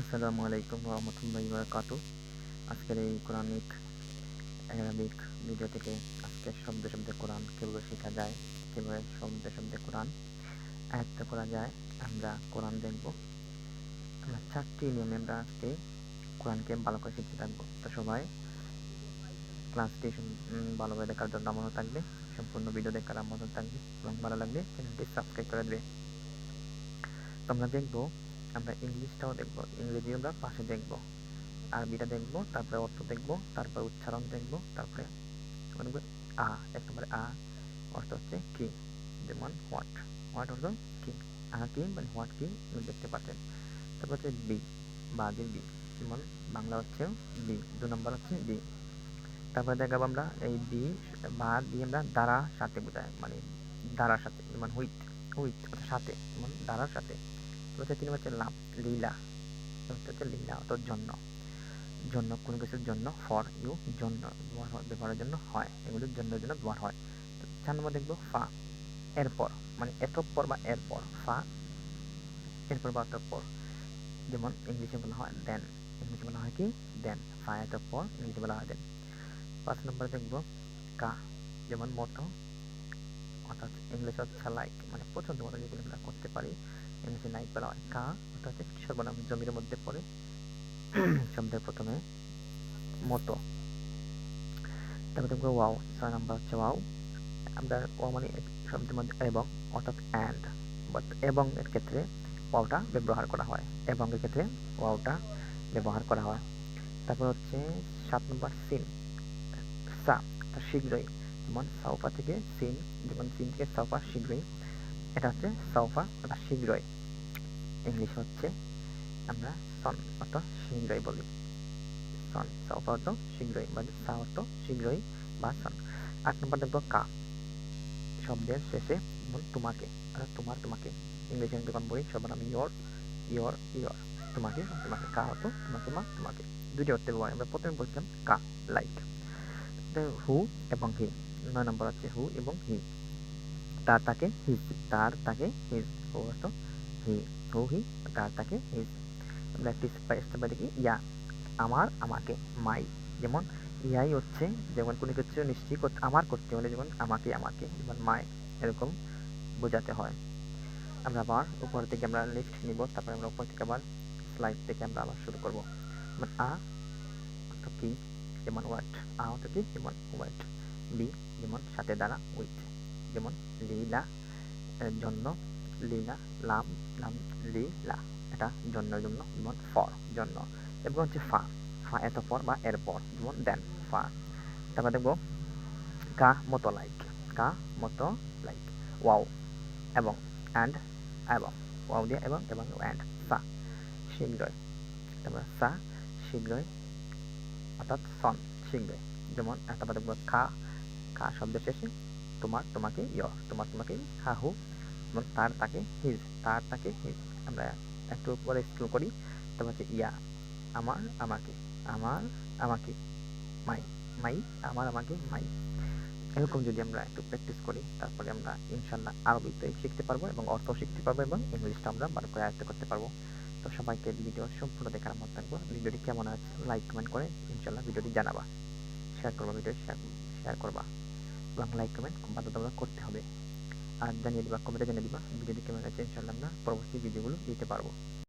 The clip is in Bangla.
আসসালামু আলাইকুম রহমতুল্লাহি বারাকাতু আজকের এই কোরআনিক অ্যারাবিক ভিডিও থেকে আজকে শব্দ শব্দে কোরআন কীভাবে শেখা যায়, কীভাবে শব্দ শব্দে কোরআন আয়ত্ত করা যায়, আমরা কোরআন দেখব। আমরা চারটি নিয়মে আমরা আজকে কোরআনকে ভালো করে শিখতে থাকব। তো সবাই ক্লাসটি ভালোভাবে দেখার জন্য আমন্ত্রণ থাকবে, সম্পূর্ণ ভিডিও দেখার আমন্ত্রণ থাকবে এবং ভালো লাগবে চ্যানেলটি সাবস্ক্রাইব করে দেবে। তো আমরা দেখব আমরা ইংলিশটাও দেখব, ইংরেজি আমরা পাশে দেখব, আরবিটা দেখব, তারপরে অর্থ দেখব, তারপরে উচ্চারণ দেখব, তারপরে আ এক নম্বরে আ, অর্থ হচ্ছে কি, যেমন হোয়াট হোয়াট অর্থ কি, আ কি মানে হোয়াট কি দেখতে পাচ্ছেন, তারপর হচ্ছে বি বাগের বি যেমন বাংলা হচ্ছে বি দু নম্বর হচ্ছে বি তারপরে দেখাবো আমরা এই বি বা দিয়ে আমরা দ্বারা সাথে বোঝায় মানে দ্বারার সাথে, যেমন হুইট হুইট সাথে, যেমন দ্বারার সাথে হচ্ছে তিনি হচ্ছে লাভ, লীলা। হচ্ছে লীলা অর্থাৎ জন্য। জন্য, কোনো কিছুর জন্য ফর ইউ জন্য ব্যবহারের জন্য হয়। এগুলোর জন্য জন্য ব্যবহার হয়। চার নম্বর দেখব ফা, এরপর। মানে এতপর বা এরপর। ফা, এরপর বা অতঃপর যেমন ইংলিশে বলা হয় দেন ইংলিশে বলা হয় কি? দেন ফা এতপর ইংলিশে বলা হয় দেন পাঁচ নম্বর দেখব কা। যেমন মতো। অর্থাৎ ইংলিশ হচ্ছে লাইক মানে পছন্দ মতো যেগুলো আমরা করতে পারি। ইংলিশে লাইক বলা হয় কা ওটা হচ্ছে সর্বনাম জমির মধ্যে পড়ে। শব্দের প্রথমে। মতো। তারপর দেখব ওয়াও, ছয় নাম্বার হচ্ছে ওয়াও। আমরা ওয়া মানে শব্দের মধ্যে এবং, অর্থাৎ অ্যান্ড বাট এবং এর ক্ষেত্রে ওয়াওটা ব্যবহার করা হয়। এবং এর ক্ষেত্রে ওয়াওটা ব্যবহার করা হয়। তারপর হচ্ছে সাত নম্বর সিন। সা শীঘ্রই। যেমন সাউফা থেকে সিন, যেমন সিন থেকে সাউফা শীঘ্রই। এটা হচ্ছে সাউফা অর্থাৎ শীঘ্রই। ইংলিশ হচ্ছে আমরা সন অর্থ শীঘ্রই বলি। সন সাউফা অর্থ শীঘ্রই বা সা অর্থ শীঘ্রই বা সন আট নম্বর দেখব কা। শব্দের শেষে তোমাকে তোমার, তোমাকে। ইংলিশে যখন বলি, সর্বনাম ইয়র ইয়র ইয়র তোমাকে তোমাকে। কা হতো তোমাকে মা তোমাকে। দুটি অর্থে ব্যবহার, আমরা প্রথমে বলছিলাম কা লাইক হু এবং হি নয় নম্বর হচ্ছে হু এবং হি তার তাকে হিজ তার তাকে হিজ হু অর্থ হি হু তার তাকে হিজ আমরা একটি স্টেপ দেখি ইয়া, আমার, আমাকে, মাই। যেমন ইয়াই হচ্ছে, যেমন কোনো কিছু নিশ্চিত আমার করতে হলে যেমন আমাকে আমাকে, যেমন মাই, এরকম বোঝাতে হয়। আমরা আবার উপর থেকে আমরা লিফট নিব, তারপরে আমরা উপর থেকে আবার স্লাইড থেকে আমরা আবার শুরু করব। যেমন আ অর্থ কি? যেমন ওয়াট আ অর্থ কি? যেমন ওয়াট বি, যেমন সাথে দ্বারা উইথ যেমন লীলা জন্য লীলা, লাম লাম লীলা এটা জন্য জন্য, যেমন ফর জন্য। এবং হচ্ছে ফা। ফা এত পর বা এরপর যেমন দেন ফা। তারপর দেখব, কা মতো লাইক কা মতো লাইক ওয়াও, এবং অ্যান্ড এবং, ওয়াও দিয়ে এবং এবং অ্যান্ড সা শীঘ্রই তারপর সা শীঘ্রই অর্থাৎ সন শীঘ্রই যেমন, তারপর দেখব খা খা শব্দের শেষে তোমার, তোমাকে ইয় তোমার, তোমাকে হাহু এবং তার তাকে হিজ তার তাকে হিজ আমরা একটু পরে স্ক্রল করি। তারপর হচ্ছে, ইয়া, আমার, আমাকে আমার, আমাকে মাই মাই আমার, আমাকে মাই এরকম যদি আমরা একটু প্র্যাকটিস করি, তারপরে আমরা ইনশাল্লাহ আরবিতে শিখতে পারব এবং অর্থ শিখতে পারব এবং ইংলিশটা আমরা ভালো করে আয়ত্ত করতে পারব। তো সবাইকে ভিডিও সম্পূর্ণ দেখার আমার থাকব। ভিডিওটি কেমন আছে লাইক কমেন্ট করে ইনশাল্লাহ ভিডিওটি জানাবা। শেয়ার করবা ভিডিও শেয়ার শেয়ার করবা। এবং লাইক কমেন্ট বাধ্যতামূলক করতে হবে। আর জানিয়ে দিবা কমেন্টে জানিয়ে দিবা ভিডিওটি কেমন আছে ইনশাল্লাহ আমরা পরবর্তী ভিডিওগুলো দিতে পারব।